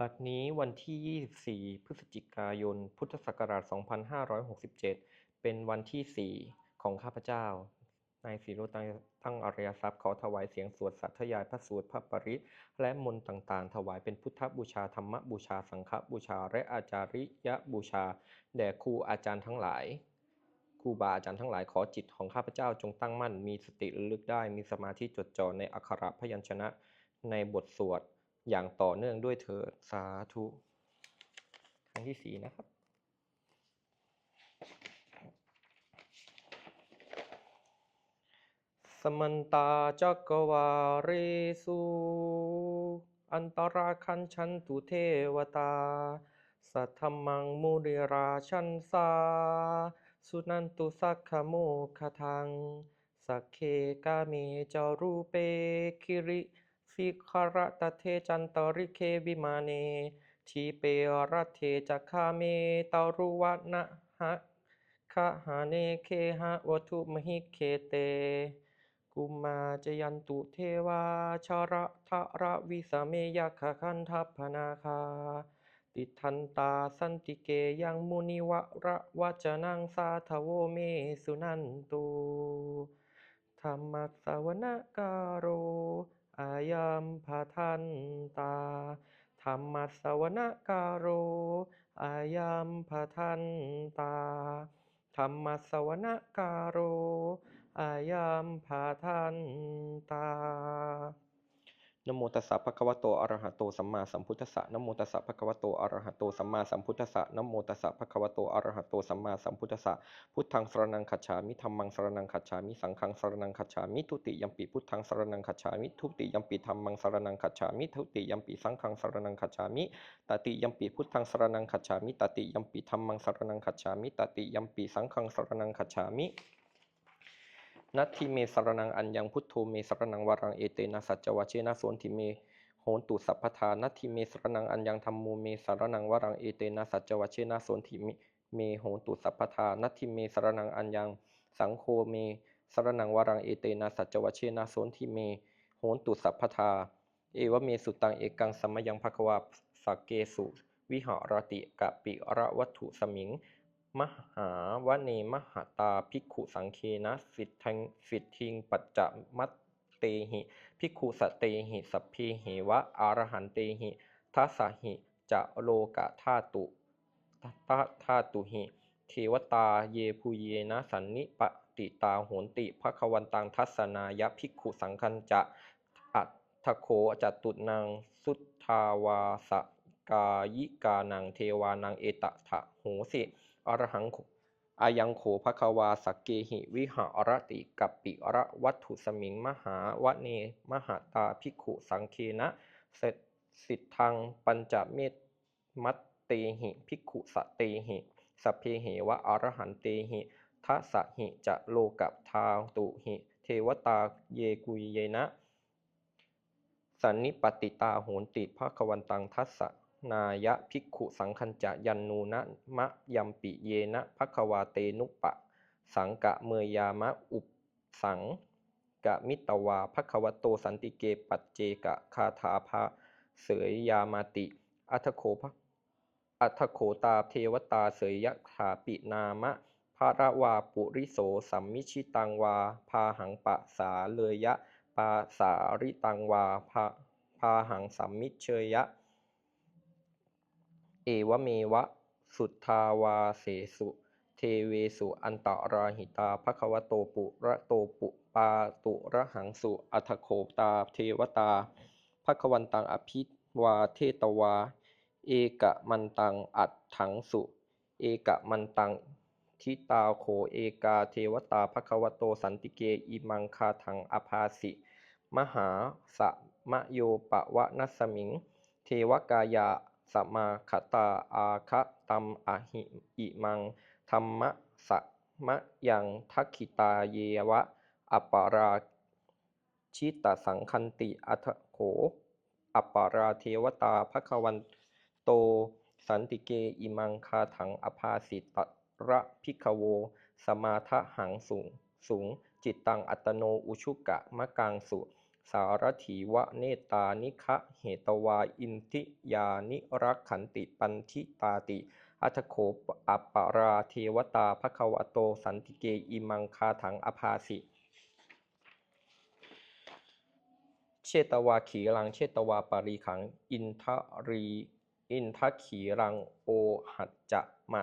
บัดนี้วันที่ 24 พฤศจิกายน พุทธศักราช 2567 เป็นวันที่ 4 ของข้าพเจ้า นายศิโรจน์ตั้งอริยทรัพย์ขอถวายเสียงสวดสาธยายพระสูตรพระปริตรและมนต์ต่างๆ ถวายเป็นพุทธบูชาธรรมบูชาสังฆบูชา และอาจาริยบูชา แด่ครูอาจารย์ทั้งหลายครูบาอาจารย์ทั้งหลายขอจิตของข้าพเจ้าจงตั้งมั่น มีสติระลึกได้มีสมาธิจดจ่อในอักขระพยัญชนะ ในบทสวด อย่างต่อเนื่องด้วยเถิดสาธุครั้งที่สี่นะครับสมันตาจักวาเรสุอันตราคันชันตุเทวตา สัทธมังมุริราชันสา สุนันตุสักขโมคทัง สักเคกาเมจารูเปคิริ สิขรตเทจันตริเควิมาเน ทีเปรัตเทจักาเมตารุวนะหะคะหาเนเคหะวัตุมหิเคเต กุมมาจยันตุเทวาชาระทะระวิสเมยคคันทัพนาคา ติทันตาสันติเกยังมุนิวะระวัจนังสาทโวเมสุนันตุธรรมัสสวนการโร อายัมภาทันตา ธรรมัสวนการโร อายัมภาทันตา ธรรมัสวนการโร อายัมภาทันตา นะโมตัสสะภะคะวะโตอะระหะโตสัมมาสัมพุทธัสสะนะโมตัสสะภะคะวะโตอะระหะโตสัมมาสัมพุทธัสสะนะโมตัสสะภะคะวะโตอะระหะโตสัมมาสัมพุทธัสสะพุทธังสรณังคัจฉามิธัมมังสรณังคัจฉามิสังฆังสรณังคัจฉามิทุติยัมปิพุทธังสรณังคัจฉามิทุติยัมปิธัมมังสรณังคัจฉามิทุติยัมปิสังฆังสรณังคัจฉามิตติยัมปิพุทธังสรณังคัจฉามิตติยัมปิธัมมังสรณังคัจฉามิตติยัมปิสังฆังสรณังคัจฉามิ นัตถิเมสรณังอัญญังพุทโธเมสรณังวรังเอเตนะสัจจวะเชนะโสนทิเมโหนตุสัพพทานัตถิเมสรนังอัญญังธรรมโมเมสรนังวรังเอเตนะสัจจวัชเชนะโสนทิเมโหนตุสัพพทานัตถิเมสรนังอัญญังสังโฆเมสรนังวรังเอเตนะสัจจวัชเชนะโสนทิเมโหนตุสัพพทาเอวเมสุตังเอกังสมยังภควาสักเกสุวิหรติกะปิระวัตถุสมิง มหาวเนมหาตาภิกขุสังเคนะสิทธังสิทธิงปัจจมัตเตหิภิกขุสเตหิสัพเพเหวะอารหันเตหิทัสหิจะโลกะธาตุตะธาตุหิเทวตาเยภูเยนะสันนิปติตาโหนติภควันตังทัสนายะภิกขุสังคัญจะอัตถโขจตุนังสุทธาวาสกายิกานังเทวานังเอตถะโหสิ อรหังอายังโขภควาสักเกหิวิหารติกัปปิระวัตถุสมิงมหาวเนมหาตาภิกขุสังเคนะเสสิทธังปัญจเมตมัตเตหิภิกขุสเตหิสเพเหวะอรหันเตหิทัสสะหิจะโลกัทาตุหิ เทวตาเยกุยเยนะ สันนิปติตาโหนติภควันตังทัสสะ นายะภิกขุสังคัญจะยันนูนะมะยัมปิเยนะภควาเตนุปะ สังกะเมยามะอุปสังกะมิตวาภควโตสันติเกปัจเจกะคาถาภาเสยยามาติ อัทโขภอัทโขตาเทวตาเสยยะขาปินามะภาระวาปุริโสสัมมิชิตังวา พาหังปะสาเลยะ ปาสาริตังวาพาพาหังสัมมิเชยยะ เอวเมวะ สุทธาวาเสสุ เทเวสุ อันตราหิตาภควโตปุระโตปุปาตุระหังสุอัทโขตา เทวตาภควันตังอภิวาเทตวา เอกะมันตังอัดถังสุ เอกะมันตังทิตาโขเอกาเทวตาภควโตสันติเกอิมังคาถังอภาสิ มหาสะมะโยปะวะนัสสมิง เทวกายา สัมมาคตาอาคะตัมอหิอิมังธรรมะสะมะยังทักขิตาเยวะอัปปาราชิตสังคันติอัทโขอัปปาราเทวตาภควันโต สันติเกอิมังคาถังอภาสิตระพิกโว สมาทะหังสูงสูง จิตตังอัตโนอุชุกะมะกังสุ สารถีวะเนตานิคะเหตวาอินทิยานิรักขันติปันทิตาติ อัตโขอัปปาราเทวตาภควโตสันติเกอิมังคาถังอภาสิ เชตวาขีรังเชตวาปารีขัง อินทรีอินทขีรังโอหัจจะมะ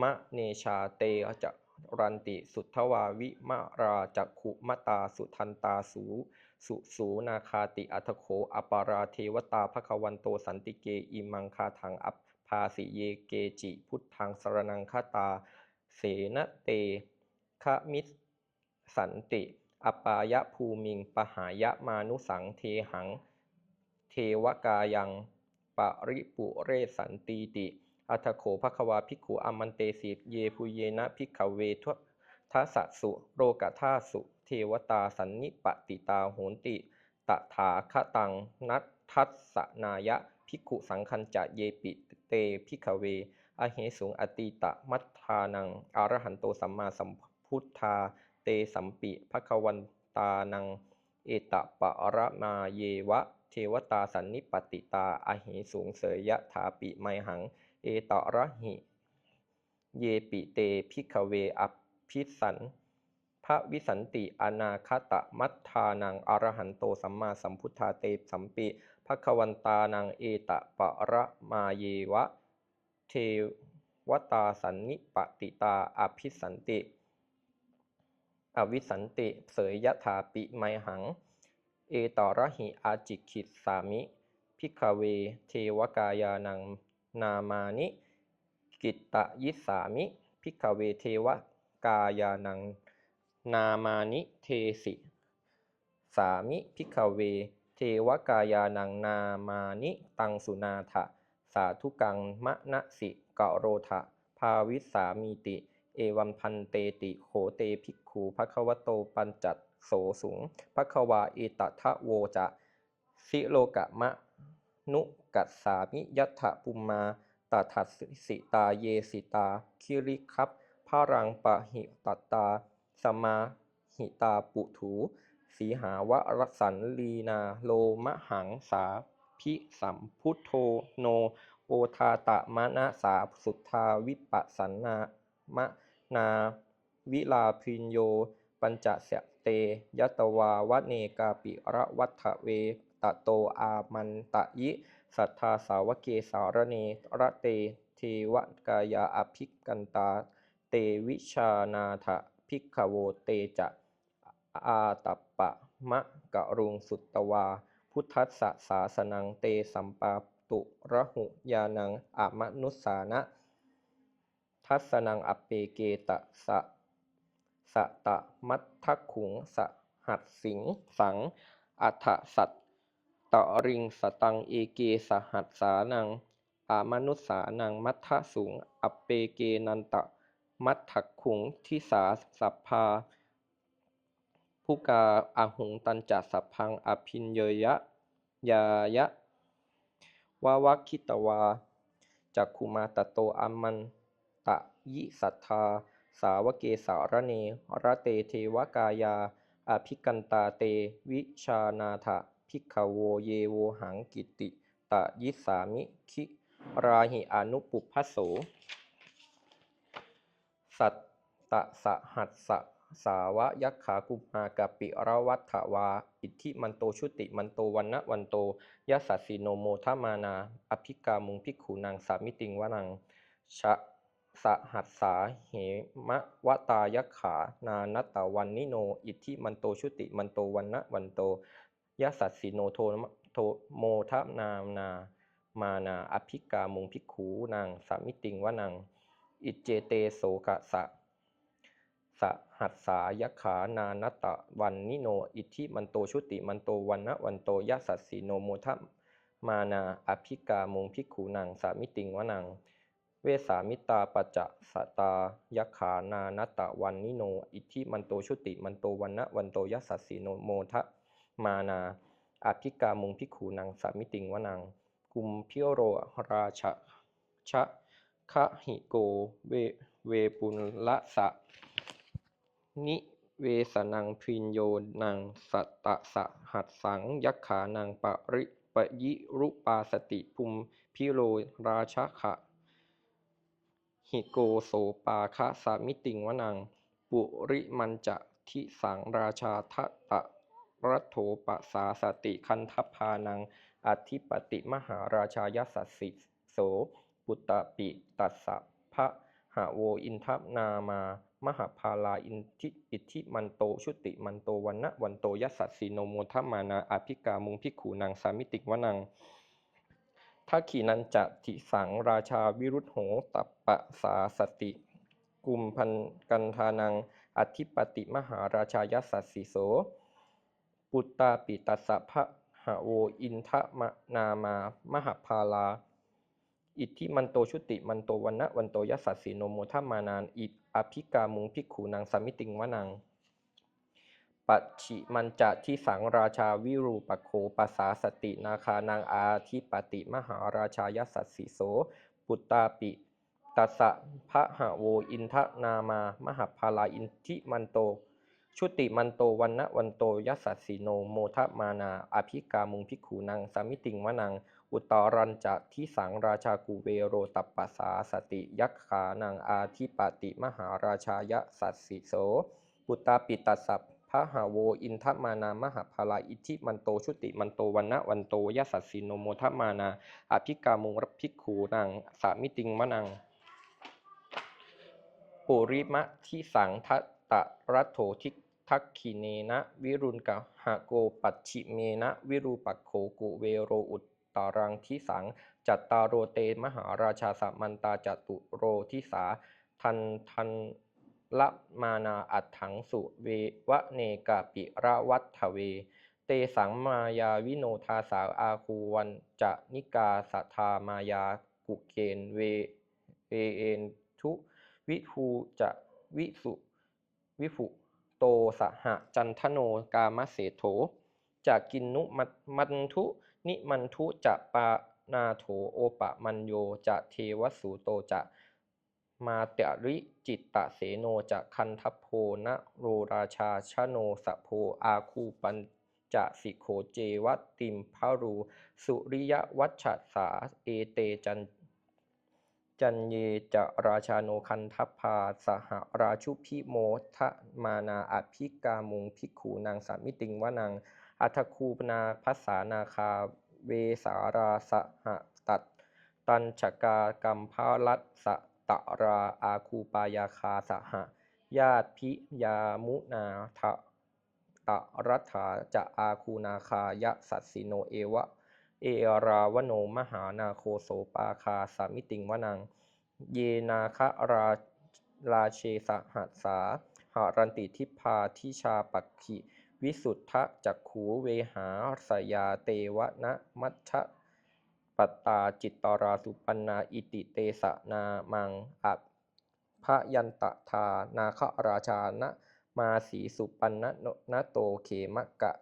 มะเนชาเตจะรันติสุทธวาวิมะราจักขุมตาสุทันตาสู สุสูนาคาติอัตโขอปาราเทวตาภควันโตสันติเกอิมังคาถังอัปภาสิเยเกจิ พุทธังสรนังคาตา เสนเตคะมิสสันติ อปายะภูมิง ปหายะมานุสังเทหัง เทวกายัง ปริปุเรสันตีติ อัตโขภควาภิกขุอมันเตสิเยภูเยนะภิกขเวททัสสุโรกธาสุ วตาสันนิปติตาโหนติ ตถาคตังนัททัสสนายะภิกขุสังคัญจะเยปิเตภิกเว อเหสุงอติตะมัทธานังอรหันโตสัมมาสัมพุทธา เตสัมปิภควันตานัง เอตปะระมาเยวะ เทวตาสันนิปติตาอเหสูงเสยยะถาปิไมหัง เอตระหิ เยปิเตพิกเวอภิสัน ระวิสันติอนาคตมัทธานังอรหันโตสัมมาสัมพุทธาเตสัมปิภควันตานังเอตปะระมาเยวะ เทวตาสันนิปติตาอภิสันติ อวิสันติเสยยถาปิไมหัง เอตระหิอาจิคิดสามิ พิกเว เทวกายานังนามานิ กิตตยิสามิ พิกเวเทวกายานัง นามานิเทสิ สามิพิกเว เทวกายานังนามานิตังสุนาถะ สาธุกังมะนะสิกะโรทะ ภาวิสามีติ เอวัมพันเตติโหเตภิกขูภควโตปัญจัตโสสุงภควาเอตทะโวจะสิโลกะมะนุกัสสามิยัตถปุมมาตถัสสิตาเยสิตา คิริคัพพารังปะหิตตา สมาหิตาปุถูสีหาวรสันลีนาโลมะหังสาพิสัมพุทโธโนโอทาตะมะนะสาสุทธาวิปัสสนนามะนาวิลาพินโย ปัญจเสเตยัตวาวเนกาปิระวัฏเวตโตอามันตะยิ สัทธาสาวเกสารเนระเตเทวกายาอภิกันตา เตวิชานาถ ภิกขโวเตจะอาตัปปะมะกะรุงสุตตวา พุทธัสสะสาสนังเตสัมปาตุระหุยานังอามนุสสานะ ทัสสนังอเปเกตะสะสะตะมัททขุงสะหัสสิงสัง อัฏฐสัตตริงสตังเอเกสหัสสานัง อามนุสสานังมัทธสุงอเปเกนันตะ มัทถขุงทิสาสัพพาผู้กาอาหุงตันจัสสัพพังอภินเยยะยายะวาวัคคิตวาจักขุมาตโตอามันตะยิสัทธา สาวเกสารเนระเตเทวกายา อภิกันตาเต วิชานาถะภิกขโวเยโวหังกิติ ตะยิสามิคิ ราหิอนุปุพพโส สัตตะสหัสสะสาวะยักขากุมากะปิระวัฏฐวา อิทธิมันโตชุติมันโตวันนะวันโตยัสสสิโนโมทมานา อภิกามุงภิกขุนางสามิติงวนังชะสหัสสาเหมะวตายักขา นานัตตวันนิโน อิทธิมันโตชุติมันโตวันนะวันโตยัสสสิโนโทโทโมทนานา มานา อภิกามุงภิกขูนางสามิติงวนัง อิจเจเตโสกะสะสหัสสายขานานัตตะวันนิโน อิทิมันโตชุติมันโตวันนะวันโตยัสสสิโนโมทมานาอภิกามงภิกขุนังสามิติงวนัง เวสามิตาปจะสตายขานานัตตะวันนิโน อิทิมันโตชุติมันโตวันนะวันโตยัสสสิโนโมทมานาอภิกามงภิกขุนังสามิติงวนัง กุมพิโรราชะชะ คะหิโก เวเวปุลละสะ นิเวสนังพินโยนังสัตตะสะหัสสัง ยักขานังปริปยิรุปาสติภูมิพิโรราชขะ หิโกโสปาคะสามิติงวนัง ปุริมันจะทิสังราชาทะตะรัโถปะสาสติคันทพานังอธิปติมหาราชายสัสสิโส ปุตตะปิตัสสะพระหาโวอินทนามามหาภาลาอินทิอิทธิมันโตชุติมันโตวันนะวันโตยัสสสสีโนโมทมานาอภิกามุงพิกขูนางสามิติวนังทักขีนันจะทิสังราชาวิรุธโหตัปปะสาสติ กุมพันกันธานังอธิปติมหาราชายัสสสสิโส ปุตตาปิตัสสะพะหาโวอินทะมะนามามหาภาลา อิทธิมันโตชุติมันโตวันนะวันโตยัสสสสีโนโมทัมานานอิอภิกามุงพิกขูนางสามิติงวนังปัจฉิมันจะที่สังราชาวิรูปโคปัสสาสตินาคานางอาทิปติมหาราชายัสสสสิโสปุตตาปิตัสสะพระหะโวอินทะนามามหาภาลาอินทิมันโต ชุติมันโตวันนะวันโตยัสสสสีโนโมทะมานาอภิกามุงพิกขูนางสามิติงวนัง อุตรัญจะที่สังราชากุเวโรตัปปสาสติยักขานังอาทิปติมหาราชายสัสสิโสปุตตาปิตัสสะพระหาโวอินทมานามหาภาลาอิทิมันโตชุติมันโตวันนะวันโตยัสสสสีนโมทมานาอภิกามุงรพิกขูนางสามิติงมะนัง ปุริมะทิสังทัตตะรัตโถทิทักขิเนนะ วิรุณกะหะโกปัจฉิเมนะ วิรูปักโขกุเวโรอุต ตารังทิสัง จัตตารโรเตมหาราชาสัมมันตาจตุโรทิสา ทันทันละมานาอัตถังสุเววะเนกาปิระวัตถเว เตสังมายาวิโนทาสาอาคูวันจะนิกาสัทธามายากุเกนเวเวเอนทุวิภูจะวิสุวิภุโตสหจันทโนกามเสโถจะกินนุมัตมันทุ นิมันทุจะปานาโถโอปะมันโยจะเทวสูโตจะมาเตริจิตตะเสโนจะคันทัพโพนะโรราชาชโนสะโพอาคูปัญจะสิโขเจวติมพารูสุริยวัชชะสาเอเตจันจันเยจะราชาโนคันทัพาสหราชุพิโมทะมานาอภิกามุงพิกขูนางสามิติงวนัง อัทคูปนาภัสสานาคา เวสาราสหตัด ตัญชกากรรมพาลัสสตะราอาคูปายาคาสหญาติพิยามุนาทะตะรัฐาจะอาคูนาคายะสัสสิโนเอวะ เอราวโนมหานาโคโสปาคาสามิติงวนัง เยนาคะราราเชสหัสสาหารันติทิพาทิชาปักขิ วิสุทธะจักขูเวหาสยาเตวะนะมัชชะปัตตาจิตตราสุปันนาอิติเตสนามังอัพะยันตทานาคราชานะมาสีสุปันนะนะโตเขมะกะ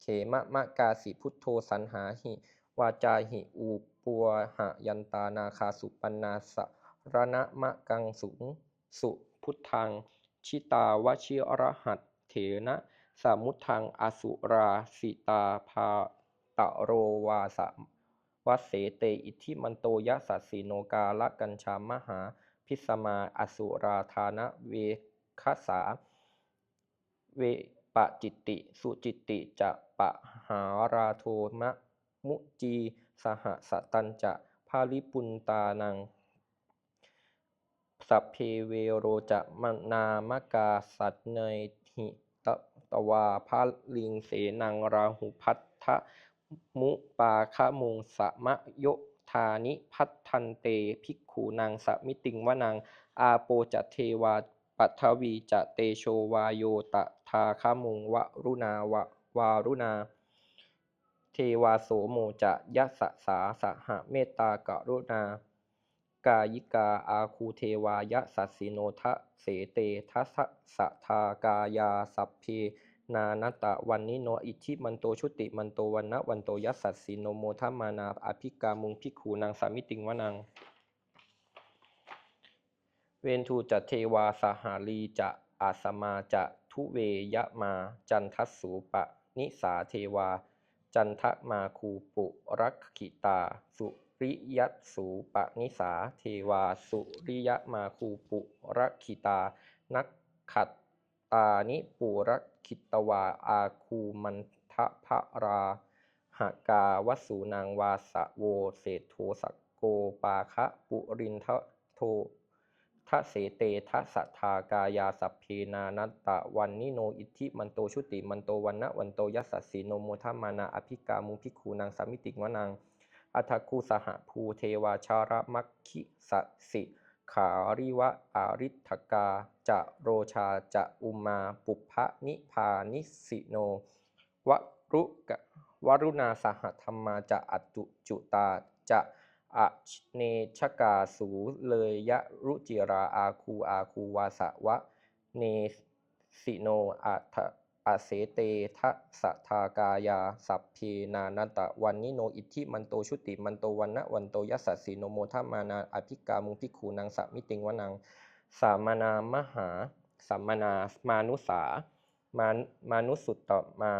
เขมะมะกาสิพุทโธสันหาหิ วาจาหิอูปัวหะยันตานาคาสุปันนาสระณะมะกังสุงสุพุทธังชิตาวชิรหัตเถนะ สามุทังอสุราสิตาภาตะโรวาสวัเสเตอิทิมันโตยะสัสสีโนกาละกัญชามหา พิสมาอสุราธานะเวคสา เวปะจิตติ สุจิตติจะปะหาราโทมะมุจี สหสตันจะภาลิปุนตานัง สัพเพเวโรจะมนามกาสัตเนหิ ตตวาภาลิงเสนังราหุพัทธมุปาคะมงสะมะโยธานิพัทันเตภิกขูนางสมิติงวนังอาโปจะเทวาปัทวีจะเตโชวาโยตะทาคมงวรุณาวะวารุณา เทวาโสโมจะยัสสะสาสหะเมตตากรุณา กายิกาอาคูเทวายะสัสสิโนทะเสเตทัสสะทากายาสัพเพนานตะวันนิโนอิทิมันโตชุติมันโตวันนะวันโตยัสสัสสิโนโมทมานาอภิกามุงพิกขูนางสามิติงวนัง เวนทูจะเทวาสหาลีจะอาสมาจะทุเวยะมา จันทัสสูปะนิสาเทวา จันทมาคูปุรักขิตา สุ ริยัตสูปะนิสา เทวาสุริยมาคูปุรักขิตา นักขัตตานิปุรักขิตวาอาคูมันทะพระราหกาวสูนางวาสะโวเศธโทสกโกปาคะปุรินทะโททะเสเตทะสัทธากายาสัพเพนานัตตะวันนิโนอิทธิมันโตชุติมันโตวันนะวันโตยัสสีโนโมทามานาอภิกามุภิกขูนางสามิติงวนัง อัทคูสหภูเทวาชารมัคคิสสิขาริวะอาริทกาจะโรชาจะอุมาปุพพนิพานิสิโนวรุกะวรุณาสหธรรมาจะอัตตุจุตาจะอะเนชกาสูเลยยะรุจิราอาคูอาคูวาสะวะเนสิโนอัท อาเสเตทะสะทากายา สัพเพนานันตะวันนิโนอิทธิมันโตชุติมันโตวันนะวันโตยัสสสสีโนโมทามานาอภิกามุงพิกขูนางสะมิติงวนังสามนามหาสัมมนามานุสามามานุสุตตมา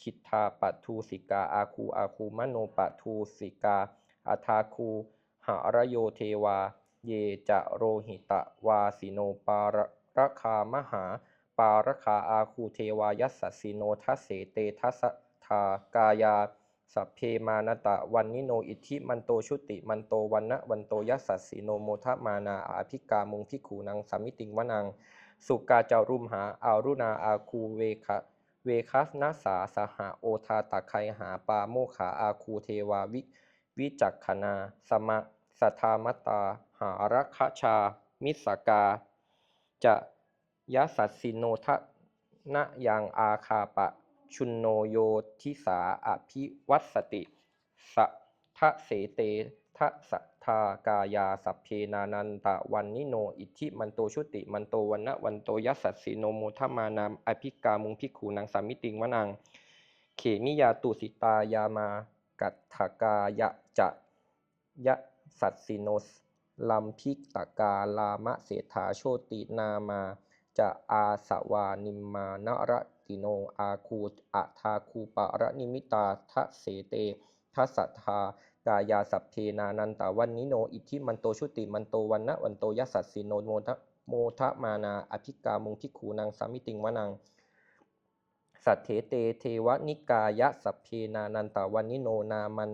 คิทาปัทูสิกาอาคูอาคูมโนปัทูสิกาอัทาคูหารโยเทวา เยจะโรหิตะวาสิโนปาระคามหาารคาอาคูเทวายัสสสิโนทัสเสเตทัสทากายาสัพเพมานตะวันนิโนอิทิมันโตชุติมันโตวันนะวันโตยัสสสีโนโมทมานาอาภิกามุงพิขูนังสามิติงวนัง สุกาจารุมหาอารุณาอาคูเวคะเวคัสนาสาสหาโอทาตะไคหาปาโมขาอาคูเทวาวิวิจักขณาสมะสธามตาหารัคชา มิสกา จะ ยะสัสสิโนทะนะยังอาคาปะ ชุนโนโยทิสาอภิวัสสติ สัทะเสเตทะสัทธากายาสัพเพนานันตะวันนิโน อิทิมันโตชุติมันโตวันนะวันโตยัสสสสีโนโมทมานามอภิกามุงพิกขูนางสามิติงวนัง เขมิยาตุสิตายามากัตถกายะจะยะสัตสิโนสลัมพิกตกาลามะเสถาโชตินามา จะอาสวานิมมานรติโนอาคูอะทาคูปะระนิมิตาทะเสเตทัสัทธากายาสัพเพนานันตาวันนิโน อิทิมันโตชุติมันโตวันนะวันโตยัสสสสิโนโมทะโมทะมานาอภิกามุงพิกขูนางสามิติงวนังสัทเถเตเทวนิกายะสัพเพนานันตาวันนิโนนามัน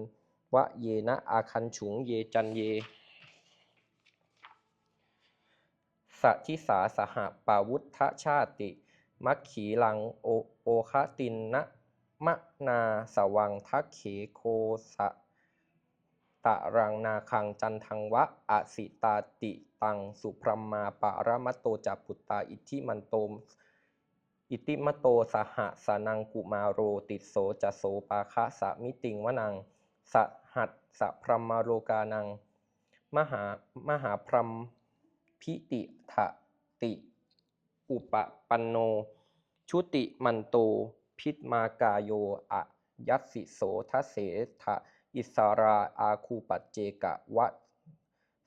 วะเยนะอาคันฉุงเยจันเย สัทิสาสหปาวุธชาติ มัคขีลังโอโอคะตินนะมะนาสวังทักเขโคสะตะรังนาคังจันทังวะอสิตาติตังสุพรมมาปะระมะโตจัปุตตาอิทิมันโตมอิติมะโตสหสนังกุมาโรติโสจะโสปาคะสะมิติงวนังสหัสสะพรหมโลกานัง มหามหาพรม พิติทะติ อุปปันโน ชุติมันโต พิตมากาโยอะยัสสิโสทเสทะอิสาราอาคูปัจเจกะวะ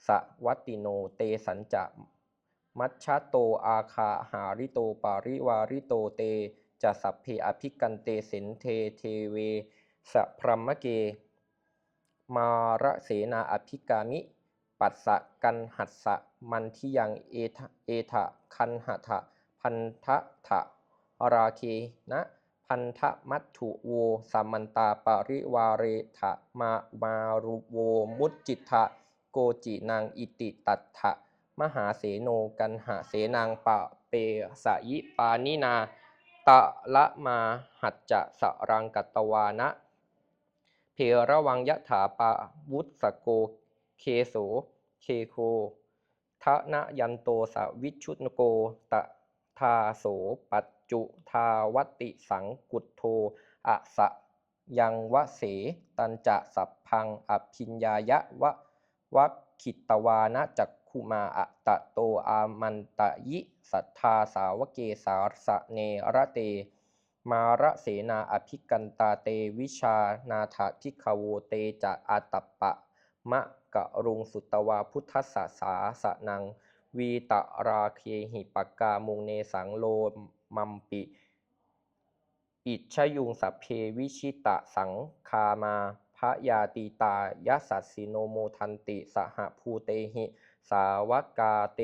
สะวัตติโนเตสัญจะมัชชะโตอาคาหาริโตปาริวาริโตเตจะสัพเพอภิกันเตเสนเทเทเวสะพรหมเก มารเสนาอภิกามิ ปัสสะกันหัสสะมันทิยังเอทะเอทะคันหะทะพันทะทะราเคนะพันธมัตถุโวสัมมันตาปริวาเรทะมามารุโวมุจจิทะโกจินางอิติตัตถะมหาเสโนกันหะเสนางปะเปสะยิปานินา ตะละมาหัจจะสรังกัตตวานะเพระวังยะถาปาวุตสโก เคโส เคโคทะนะยันโตสะวิชุนโก ตะทาโส ปัจจุทาวติสังกุตโทอะสะยังวะเส ตันจะสัพพังอภิญญายะวะวัคขิตวานะจักขุมาอะตะโตอามันตะยิ สัทธาสาวเกสาสะเนระเต มาระเสนาอภิกันตาเตวิชานาถาทิคาโวเตจะอาตปปะ มะกะรุงสุตวาพุทธสสาสนัง วีตะราเคหิปกามุงเนสังโลมัมปิ อิชยุงสัพเพวิชิตะสังคามาพระยาติตายัสสัสสิโนโมทันติสหภูเตหิ สาวกาเต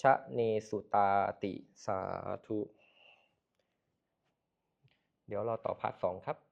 ชะเนสุตาติสาธุ เดี๋ยวเราต่อพาร์ทสองครับ